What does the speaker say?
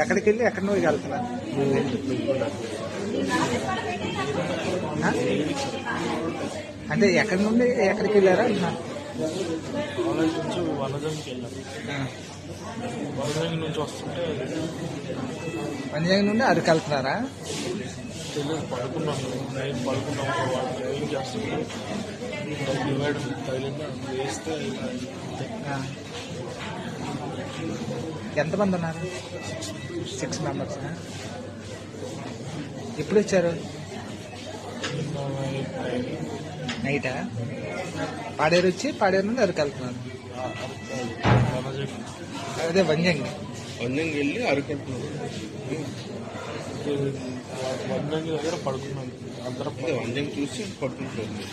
ఎక్కడికి వెళ్ళి ఎక్కడి నుండి వెళ్తున్నా అంటే ఎక్కడి నుండి ఎక్కడికి వెళ్ళారా. కాలేజ్ నుంచి వనజంకి వెళ్ళాం. వనజంగి నుంచి వస్తుంటే పంజాగ్ నుండి అరకు వెళ్తున్నారా? తెలియదు పడుకున్నాం. నైట్ పడుకున్నాం. వాళ్ళు డ్రైవింగ్ చేస్తుంటే డివైడ్ తగిలింది. అది వేస్తే. ఎంతమంది ఉన్నారు? సిక్స్ మెంబర్స్ ఎప్పుడు వచ్చారు? నైట్ పాడేరు వచ్చి పాడేరు నుండి అరకు వెళ్తున్నారు. అదే వంజంగి. వందంగి వెళ్ళి అరకెళ్తున్నాం వంజంగి దగ్గర పడుకున్నాం అందరం అదే వందంగి చూసి పట్టుకుంటుంది